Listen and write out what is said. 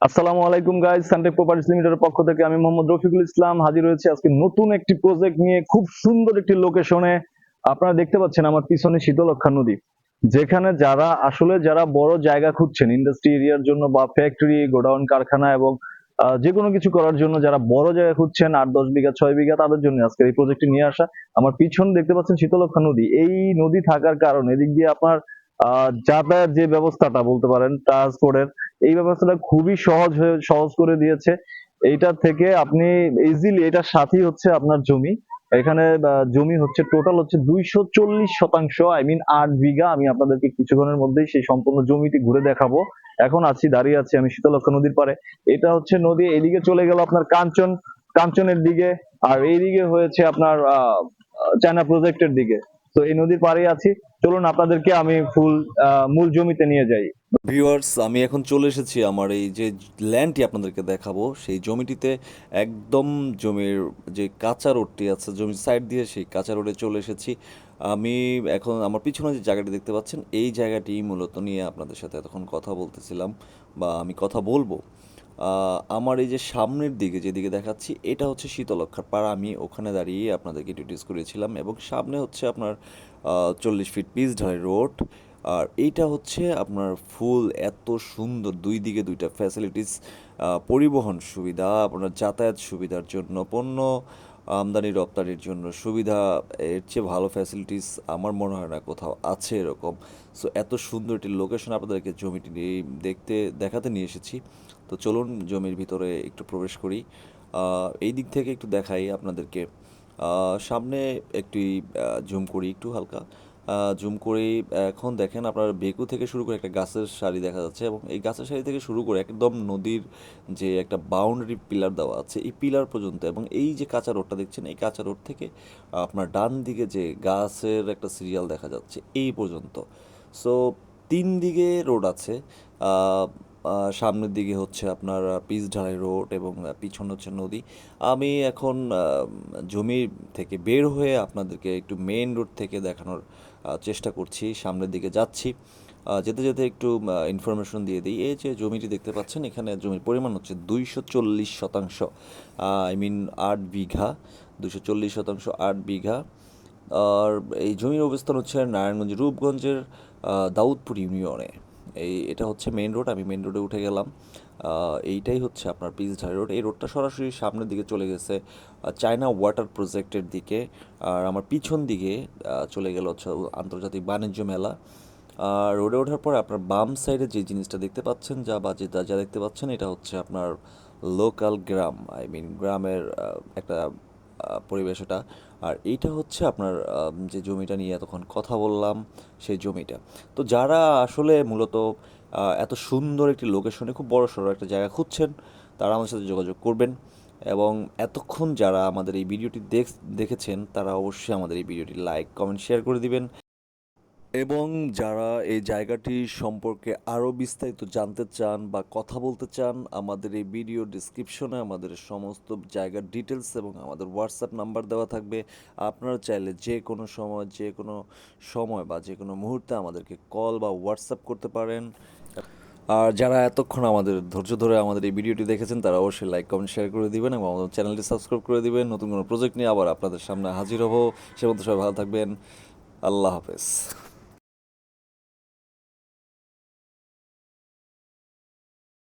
আসসালামু আলাইকুম guys Suntech properties লিমিটেডের পক্ষ থেকে আমি মোহাম্মদ রফিকুল ইসলাম হাজির হয়েছি আজকে নতুন একটি প্রজেক্ট নিয়ে খুব সুন্দর একটি লোকেশনে আপনারা দেখতে পাচ্ছেন আমার পিছনে শীতলক্ষা নদী যেখানে যারা আসলে যারা বড় জায়গা খুঁজছেন ইন্ডাস্ট্রি এরিয়ার জন্য বা ফ্যাক্টরি গোডাউন কারখানা এবং যে কোনো কিছু করার জন্য যারা বড় জায়গা খুঁজছেন আট দশ বিঘা ছয় বিঘা তাদের জন্য আজকে এই প্রজেক্টটি নিয়ে আসা। আমার পিছন দেখতে পাচ্ছেন শীতলক্ষা নদী। এই নদী থাকার কারণে এদিক দিয়ে আপনার আহ, যাতায়াত যে ব্যবস্থাটা বলতে পারেন ট্রান্সপোর্টের এই ব্যবস্থাটা খুবই সহজ হয়ে, সহজ করে দিয়েছে। এইটা থেকে আপনি ইজিলি এটার সাথেই হচ্ছে আপনার জমি। এখানে জমি হচ্ছে টোটাল হচ্ছে দুইশো চল্লিশ শতাংশ আই মিন আট বিঘা। আমি আপনাদেরকে কিছুক্ষণের মধ্যেই সেই সম্পূর্ণ জমিটি ঘুরে দেখাবো। এখন আছি, দাঁড়িয়ে আছি আমি শীতলক্ষা নদীর পারে এটা হচ্ছে নদী, এদিকে চলে গেল আপনার কাঞ্চন, কাঞ্চনের দিকে। আর এইদিকে হয়েছে আপনার চায়না প্রজেক্টের দিকে। তো এই নদীর পাড়ে আছি। চলুন আপনাদেরকে আমি ফুল মূল জমিতে নিয়ে যাই। ভিউয়ার্স আমি এখন চলে এসেছি আমার এই যে ল্যান্ডটি আপনাদেরকে দেখাবো, সেই জমিটিতে একদম জমির যে কাঁচা রোডটি আছে, জমির সাইড দিয়ে সেই কাঁচা রোডে চলে এসেছি। আমি এখন আমার পিছনে যে জায়গাটি দেখতে পাচ্ছেন, এই জায়গাটি মূলত নিয়ে আপনাদের সাথে এতক্ষণ কথা বলতেছিলাম বা আমি কথা বলব। আমার এই যে সামনের দিকে যেদিকে দেখাচ্ছি, এটা হচ্ছে শীতলক্ষার পাড়। আমি ওখানে দাঁড়িয়ে আপনাদেরকে ইন্ট্রোডিউস করেছিলাম এবং সামনে হচ্ছে আপনার চল্লিশ ফিট পিচ ঢালাই রোড আর এইটা হচ্ছে আপনার ফুল এত সুন্দর, দুই দিকে দুইটা ফ্যাসিলিটিস পরিবহন সুবিধা, আপনার যাতায়াত সুবিধার জন্য, পণ্য আমদানি রপ্তানির জন্য সুবিধা, এর চেয়ে ভালো ফ্যাসিলিটিস আমার মনে হয় না কোথাও আছে এরকম। সো এত সুন্দর একটি লোকেশন আপনাদেরকে জমিটি দেখতে, দেখাতে নিয়ে এসেছি। তো চলুন জমির ভিতরে একটু প্রবেশ করি। এই দিক থেকে একটু দেখাই আপনাদেরকে। সামনে একটি জুম করি একটু হালকা। জুম করে এখন দেখেন আপনার বেকু থেকে শুরু করে একটা গাছের সারি দেখা যাচ্ছে এবং এই গাছের সারি থেকে শুরু করে একদম নদীর যে একটা বাউন্ডারি পিলার দেওয়া আছে, এই পিলার পর্যন্ত এবং এই যে কাঁচা রোডটা দেখছেন, এই কাঁচা রোড থেকে আপনার ডান দিকে যে গাছের একটা সিরিয়াল দেখা যাচ্ছে, এই পর্যন্ত। সো তিন দিকে রোড আছে সামনের দিকে হচ্ছে আপনার পিচ ঢালাই রোড এবং পিছন হচ্ছে নদী। আমি এখন জমি থেকে বের হয়ে আপনাদেরকে একটু মেইন রোড থেকে দেখানোর চেষ্টা করছি, সামনের দিকে যাচ্ছি। যেতে যেতে একটু ইনফরমেশন দিয়ে দিই। এই যে জমিটি দেখতে পাচ্ছেন, এখানে জমির পরিমাণ হচ্ছে দুইশো চল্লিশ শতাংশ আই মিন আট বিঘা দুশো চল্লিশ শতাংশ আট বিঘা। আর এই জমির অবস্থান হচ্ছে নারায়ণগঞ্জ রূপগঞ্জের দাউদপুর ইউনিয়নে। এই, এটা হচ্ছে মেইন রোড আমি মেন রোডে উঠে গেলাম। এইটাই হচ্ছে আপনার পিচঢাই রোড এই রোডটা সরাসরি সামনের দিকে চলে গেছে চায়না ওয়াটার প্রজেক্টের দিকে। আর আমার পিছন দিকে চলে গেল হচ্ছে আন্তর্জাতিক বাণিজ্য মেলা। রোডে ওঠার পর আপনার বাম সাইডে যে জিনিসটা দেখতে পাচ্ছেন, যা বা যেটা যা দেখতে পাচ্ছেন, এটা হচ্ছে আপনার লোকাল গ্রাম। আই মিন গ্রামের একটা আহ, পরিবেশ ওটা। আর এইটা হচ্ছে আপনার যে জমিটা নিয়ে এতক্ষণ কথা বললাম সেই জমিটা। তো যারা আসলে মূলত এত সুন্দর একটি লোকেশনে খুব বড় সড়ো একটা জায়গা খুঁজছেন তারা আমার সাথে যোগাযোগ করবেন। এবং এতক্ষণ যারা আমাদের এই ভিডিওটি দেখ দেখেছেন তারা অবশ্যই আমাদের এই ভিডিওটি লাইক কমেন্ট শেয়ার করে দিবেন। এবং যারা এই জায়গাটি সম্পর্কে আরও বিস্তারিত জানতে চান বা কথা বলতে চান, আমাদের এই ভিডিও ডিসক্রিপশনে আমাদের সমস্ত জায়গার ডিটেলস এবং আমাদের হোয়াটসঅ্যাপ নাম্বার দেওয়া থাকবে। আপনারা চাইলে যে কোনো সময়, যে কোনো সময় বা যে কোনো মুহূর্তে আমাদেরকে কল বা হোয়াটসঅ্যাপ করতে পারেন। আর যারা এতক্ষণ আমাদের ধৈর্য ধরে আমাদের এই ভিডিওটি দেখেছেন, তারা অবশ্যই লাইক কমেন্ট শেয়ার করে দিবেন এবং আমাদের চ্যানেলটি সাবস্ক্রাইব করে দিবেন। নতুন কোনো প্রজেক্ট নিয়ে আবার আপনাদের সামনে হাজির হব। সে মতো সবাই ভালো থাকবেন। আল্লাহ হাফেজ।